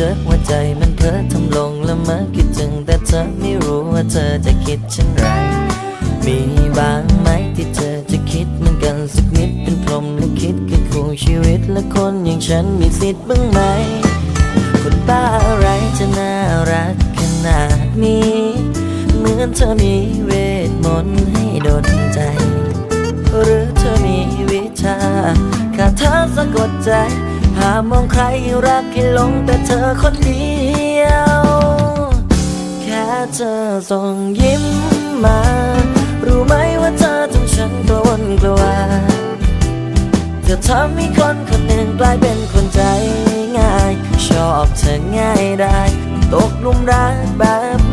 เจอหัวใจมันเพ้อทำลงละเมอคิดถึงแต่เธอไม่รู้ว่าเธอจะคิดเช่นไร มีบางไหมที่เธอจะคิดเหมือนกันสักนิดเป็นพรหมลิขิตคือคู่ชีวิตและคนอย่างฉันมีสิทธิ์บ้างไหม คนบ้าอะไรจะน่ารักขนาดนี้ เหมือนเธอมีเวทมนต์ให้โดนใจ หรือเธอมีวิชาคาถาสะกดใจามองใครรักให้หลงแต่เธอคนเดียว แค่เธอส่งยิ้มมา รู้ไหมว่าเธอทำฉันกระวนกระวายเธอทำให้คนคนหนึ่งกลายเป็นคนใจง่าย ชอบเธอง่ายได้ ตกหลุมรักแบบ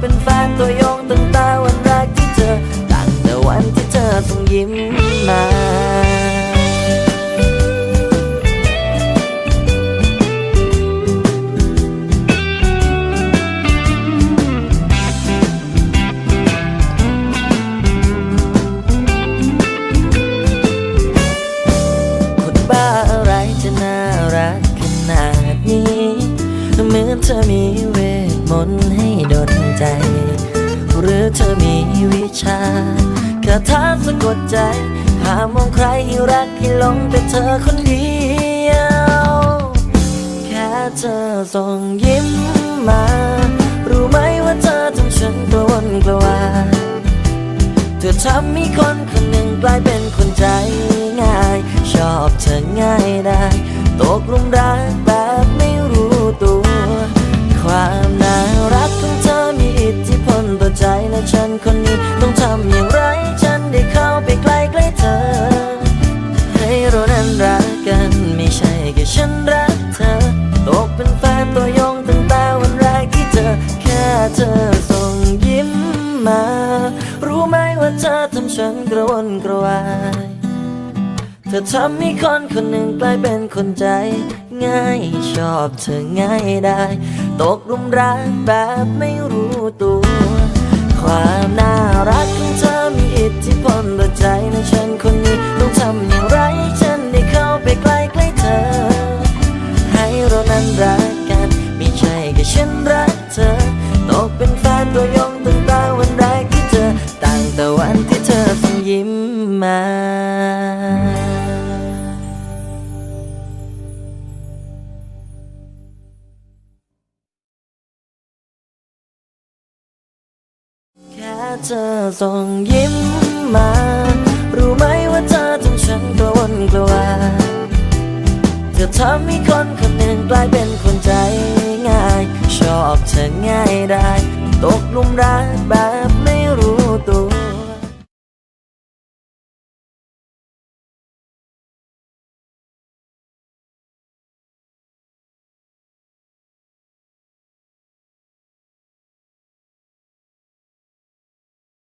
เป็นแฟนตัวยงตั้งแต่วันแรกที่เจอ ตั้งแต่วันที่เธอส่งยิ้มมาคนบ้าอะไรจะน่ารักขนาดนี้เหมือนเธอมีเว มนต์ให้ดนใจ หรือเธอมีวิชาคาถาสะกดใจ หามองใครให้รักให้หลงแต่เธอคนเดียว แค่เธอส่งยิ้มมา รู้ไหมว่าเธอทำฉันกระวนกระวายเธอทำให้คนคนหนึ่งกลายเป็นคนใจง่าย ชอบเธอง่ายได้ ตกหลุมรัก ฉันกระวนกระวาย เธอทำให้คนคนหนึ่งกลายเป็นคนใจ ง่ายชอบเธอง่ายได้ ตกลุมรักแบบไม่รู้ตัว ความน่ารักของเธอมีอิทธิพลต่อใจและฉันคนนี้ต้องทำอย่างไรฉันได้เข้าไปใกล้ใกล้เธอ ให้เรานั้นรักกัน ไม่ใช่แค่ฉันรักเธอ ตกเป็นแฟนตัวยง เธอส่งยิ้มมาแค่เธอส่งยิ้มมา รู้ไหมว่าเธอทำฉันกระวนกระวายเธอทำให้คนคนหนึ่งกลายเป็นค